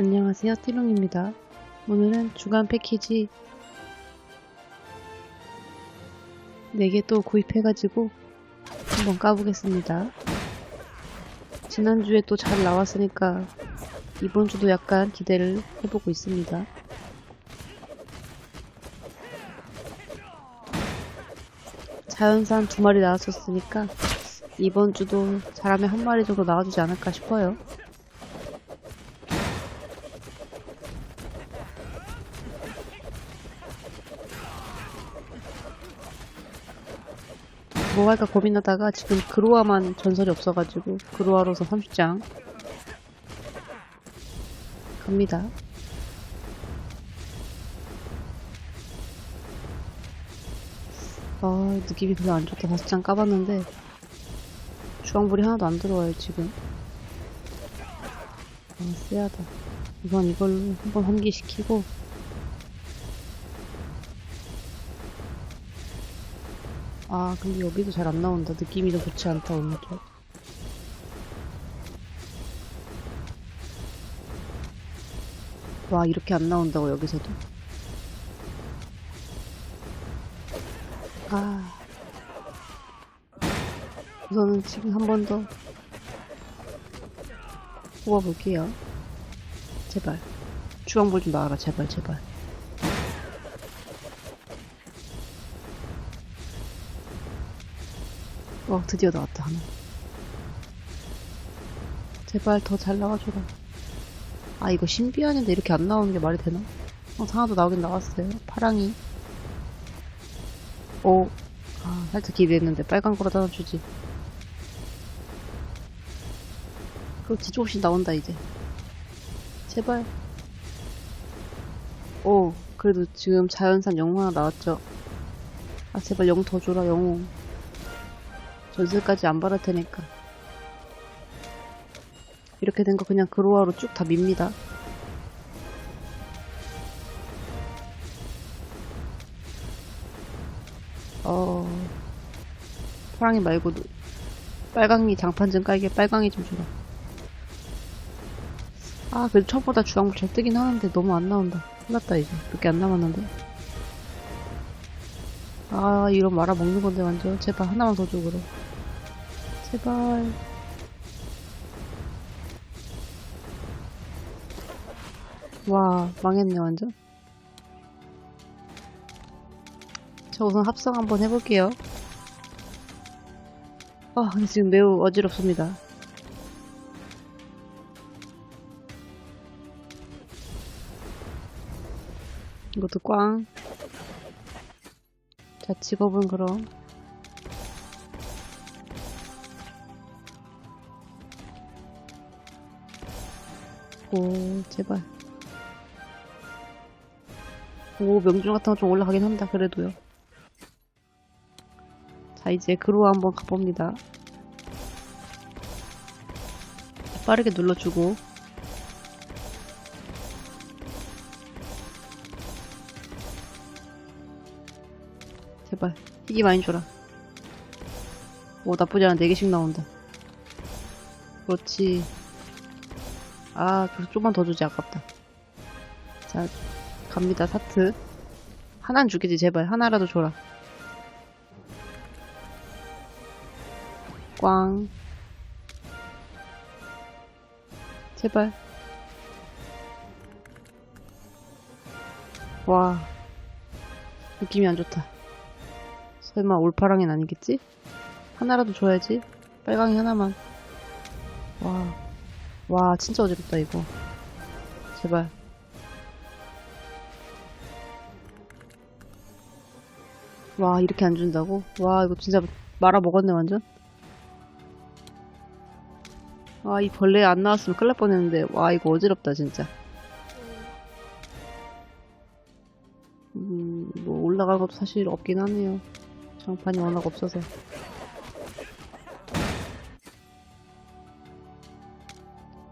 안녕하세요, 띠롱입니다. 오늘은 주간 패키지 4개 또 구입해가지고 한번 까보겠습니다. 지난주에 또 잘 나왔으니까 이번 주도 약간 기대를 해보고 있습니다. 자연산 두 마리 나왔었으니까 이번 주도 잘하면 한 마리 정도 나와주지 않을까 싶어요. 뭐 할까 고민하다가 지금 그로아만 전설이 없어가지고 그로아로서 30장 갑니다. 아 느낌이 별로 안 좋다. 5장 까봤는데 주황불이 하나도 안 들어와요 지금. 아 쎄하다. 이번 이걸로 한번 환기시키고 아 근데 여기도 잘 안 나온다 느낌이 좀 좋지 않다 오늘 좀 와, 이렇게 안 나온다고, 여기서도? 아. 우선은 지금 한 번 더 뽑아볼게요. 제발. 주황볼 좀 나와라, 제발, 제발. 어, 드디어 나왔다, 하나. 제발 더 잘 나와줘라. 아, 이거 신비한인데 이렇게 안 나오는 게 말이 되나? 어, 하나도 나오긴 나왔어요. 파랑이. 오. 아, 살짝 기대했는데 빨간 거로 따라주지. 그렇지, 조금씩 나온다, 이제. 제발. 오, 그래도 지금 자연산 영웅 하나 나왔죠. 아, 제발 영웅 더 줘라, 영웅. 전설까지 안 받을 테니까. 이렇게 된 거 그냥 그로아로 쭉 다 밉니다. 어, 파랑이 말고 도 빨강이 장판 좀 깔게 빨강이 좀 주라. 아, 그래도 처음보다 주황불 잘 뜨긴 하는데 너무 안 나온다. 끝났다 이제. 몇 개 안 남았는데. 아, 이런 말아 먹는 건데 완전. 제발 하나만 더 줘, 그럼. 제발. 와, 망했네, 완전. 저 우선 합성 한번 해볼게요. 아, 지금 매우 어지럽습니다. 이것도 꽝. 자, 직업은 그럼. 오, 제발. 오, 명중 같은 거 좀 올라가긴 한다, 그래도요. 자, 이제 그로 한번 가봅니다. 빠르게 눌러주고. 제발, 희귀 많이 줘라. 오, 나쁘지 않아. 4개씩 나온다. 그렇지. 아, 좀만 더 주지, 아깝다. 자, 갑니다, 사트. 하나는 주겠지, 제발. 하나라도 줘라. 꽝. 제발. 와. 느낌이 안 좋다. 설마 올파랑엔 아니겠지? 하나라도 줘야지. 빨강이 하나만. 와. 와, 진짜 어지럽다, 이거. 제발. 와, 이렇게 안 준다고? 와, 이거 진짜 말아 먹었네, 완전. 와, 이 벌레 안 나왔으면 큰일 날 뻔했는데, 와, 이거 어지럽다, 진짜. 음, 뭐, 올라갈 것도 사실 없긴 하네요. 장판이 워낙 없어서.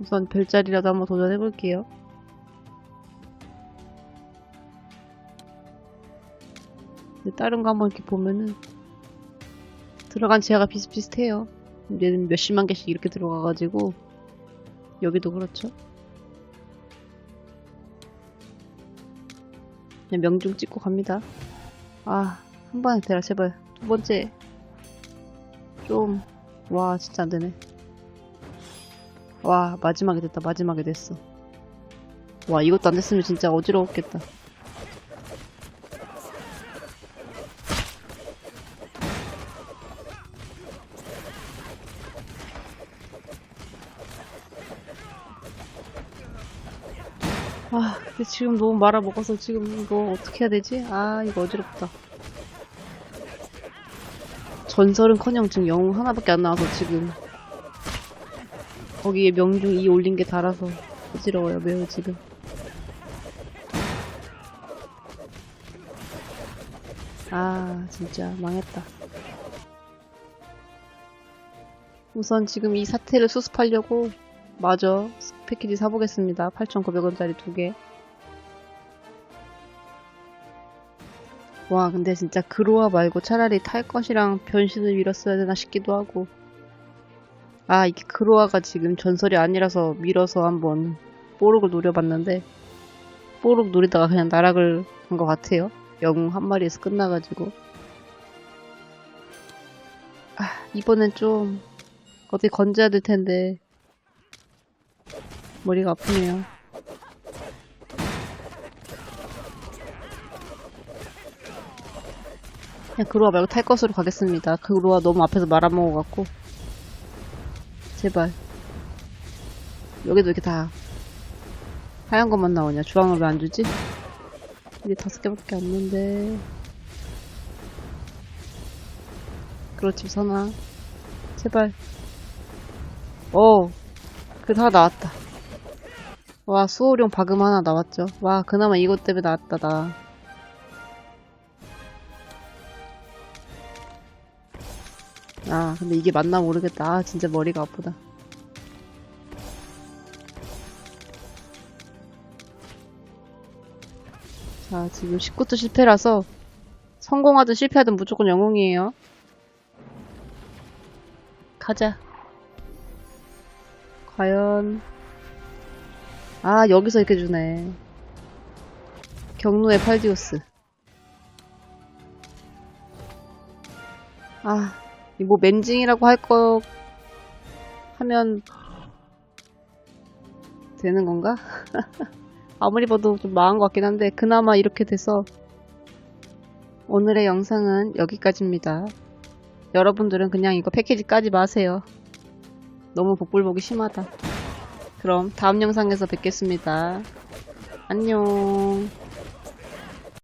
우선 별자리라도 한번 도전해볼게요. 다른 거 한번 이렇게 보면은 들어간 지하가 비슷비슷해요. 얘는 몇십만 개씩 이렇게 들어가가지고 여기도 그렇죠. 그냥 명중 찍고 갑니다. 아, 한 번에 대라 제발. 두 번째. 좀, 와, 진짜 안 되네. 와, 마지막에 됐다, 마지막에 됐어. 와, 이것도 안 됐으면 진짜 어지러웠겠다. 아, 근데 지금 너무 말아먹어서 지금 이거 어떻게 해야 되지? 아, 이거 어지럽다. 전설은-커녕 지금 영웅 하나밖에 안 나와서 지금 거기에 명중 2 올린 게 달아서 어지러워요, 매우 지금. 아, 진짜 망했다. 우선 지금 이 사태를 수습하려고 마저 패키지 사보겠습니다. 8,900원짜리 두 개. 와, 근데 진짜 그로아 말고 차라리 탈 것이랑 변신을 밀었어야 되나 싶기도 하고. 아, 이게 그로아가 지금 전설이 아니라서 밀어서 한번 뽀록을 노려봤는데, 뽀록 노리다가 그냥 나락을 간것 같아요. 영웅 한 마리에서 끝나가지고. 아, 이번엔 좀, 어디 건져야 될 텐데, 머리가 아프네요. 그냥 그로아 말고 탈 것으로 가겠습니다. 그로아 너무 앞에서 말아먹어갖고. 제발. 여기도 이렇게 다 하얀 것만 나오냐? 주황을 왜 안 주지? 이게 다섯 개밖에 없는데. 그렇지, 선아. 제발. 오, 그다 나왔다. 와, 수호룡 바금 하나 나왔죠. 와, 그나마 이것 때문에 나왔다, 나. 아, 근데 이게 맞나 모르겠다. 아, 진짜 머리가 아프다. 자, 지금 19도 실패라서 성공하든 실패하든 무조건 영웅이에요. 가자. 과연 아 여기서 이렇게 주네 경로의 팔디오스 아 뭐 맨징이라고 할 거 하면 되는 건가? 아무리 봐도 좀 망한 것 같긴 한데 그나마 이렇게 돼서 오늘의 영상은 여기까지입니다 여러분들은 그냥 이거 패키지 까지 마세요 너무 복불복이 심하다 그럼 다음 영상에서 뵙겠습니다. 안녕.